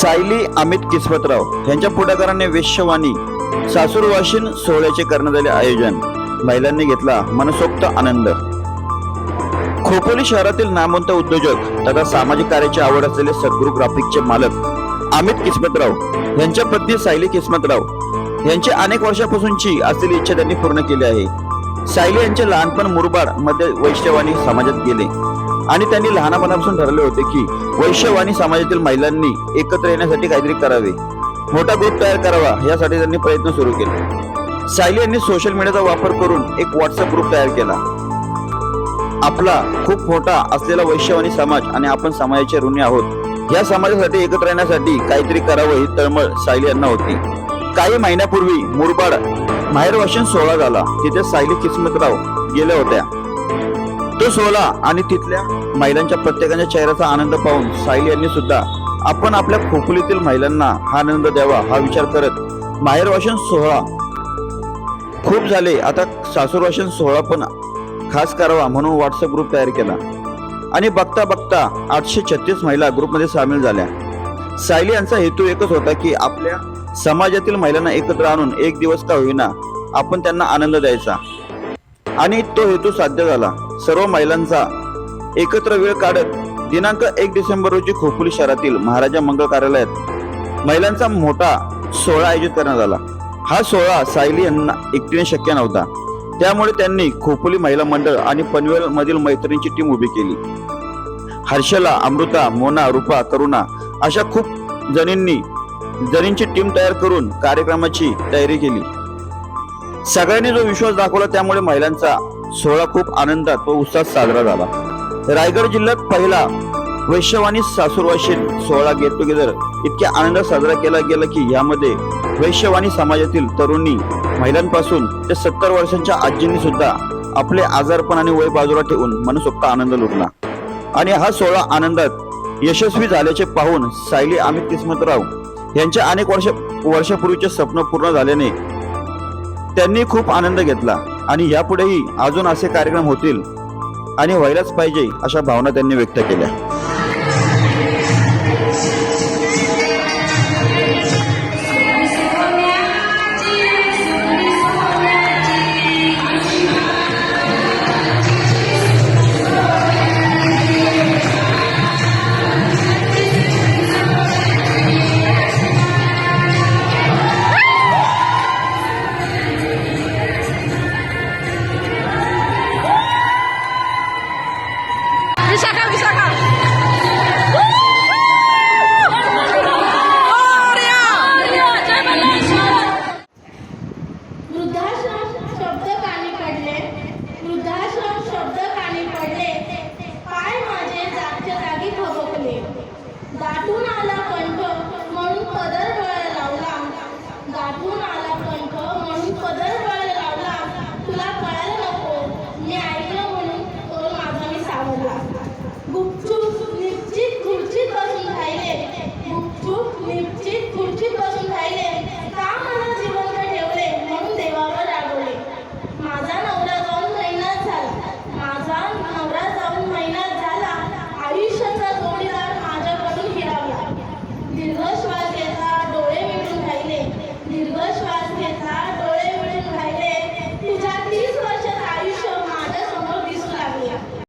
सायली अमित किस्मतराव यांच्या पुढाकाराने वेश्यवाणी सासूरवाशीन सोहळ्याचे करण्यात आले आयोजन. महिलांनी घेतला मनसोक्त आनंद. खोपोली शहरातील नामवंत उद्योजक तथा सामाजिक कार्याची आवड असलेले सद्गुरू ग्राफिकचे मालक अमित किस्मतराव यांच्या पत्नी सायली किस्मतराव यांची अनेक वर्षापासूनची असलेली इच्छा त्यांनी पूर्ण केली आहे. सायली यांचे लहानपण मुरबाडमध्ये वैश्यवाणी समाजात गेले. आणि त्यांनी लहानपणापासून ठरवले होते की वैश्यव आणि समाजातील महिलांनी एकत्र येण्यासाठी काहीतरी करावे. मोठा ग्रुप तयार करावा यासाठी त्यांनी प्रयत्न सुरू केले. सायली यांनी सोशल मीडियाचा वापर करून एक व्हॉट्सअप ग्रुप तयार केला. आपला खूप मोठा असलेला वैश्यवाणी समाज आणि आपण समाजाचे ऋणी आहोत. या समाजासाठी एकत्र येण्यासाठी काहीतरी करावं ही तळमळ सायली यांना होती. काही महिन्यापूर्वी मुरबाड माहेर वाशिन सोहळा झाला. तिथे सायली किस्मतराव गेल्या होत्या. तो सोहळा आणि तिथल्या महिलांच्या प्रत्येकाच्या चेहऱ्याचा आनंद पाहून सायली यांनी सुद्धा आपण आपल्या खोकुलीतील महिलांना हा आनंद द्यावा हा विचार करत माहेर वाशन सोहळा खूप झाले. आता सासूर वाशन सोहळा पण खास करावा म्हणून व्हॉट्सअप ग्रुप तयार केला. आणि बघता बघता आठशे छत्तीस महिला ग्रुपमध्ये सामील झाल्या. सायली यांचा हेतू एकच होता की आपल्या समाजातील महिलांना एकत्र आणून एक दिवस का होईना आपण त्यांना आनंद द्यायचा. आणि तो हेतू साध्य झाला. सर्व महिलांचा एकत्र वेळ काढत दिनांक एक डिसेंबर रोजी खोपोली शहरातील महाराजा मंगल कार्यालयात महिलांचा मोठा सोहळा आयोजित करण्यात आला. हा सोहळा सायली यांना एकटीने शक्य नव्हता. त्यामुळे त्यांनी खोपोली महिला मंडळ आणि पनवेल मधील मैत्रिणींची टीम उभी केली. हर्षला अमृता मोना रूपा करुणा अशा खूप जणींनी जणींची टीम तयार करून कार्यक्रमाची तयारी केली. सगळ्यांनी जो विश्वास दाखवला त्यामुळे महिलांचा सोहळा खूप आनंदात व उत्साहात साजरा झाला. रायगड जिल्ह्यात पहिला वैश्यवाणी सासूरवाशीन सोहळा गेट टुगेदर इतक्या आनंदात साजरा केला गेला की यामध्ये वैश्यवाणी समाजातील तरुणी महिलांपासून ते सत्तर वर्षांच्या आजींनी सुद्धा आपले आजारपण आणि वय बाजूला ठेवून मनसोक्त आनंद लुटला. आणि हा सोहळा आनंदात यशस्वी झाल्याचे पाहून सायली अमित किस्मतराव यांच्या अनेक वर्ष वर्षापूर्वीचे स्वप्न पूर्ण झाल्याने त्यांनी खूप आनंद घेतला आणि यापुढेही अजून असे कार्यक्रम होतील आणि व्हायलाच पाहिजे अशा भावना त्यांनी व्यक्त केल्या.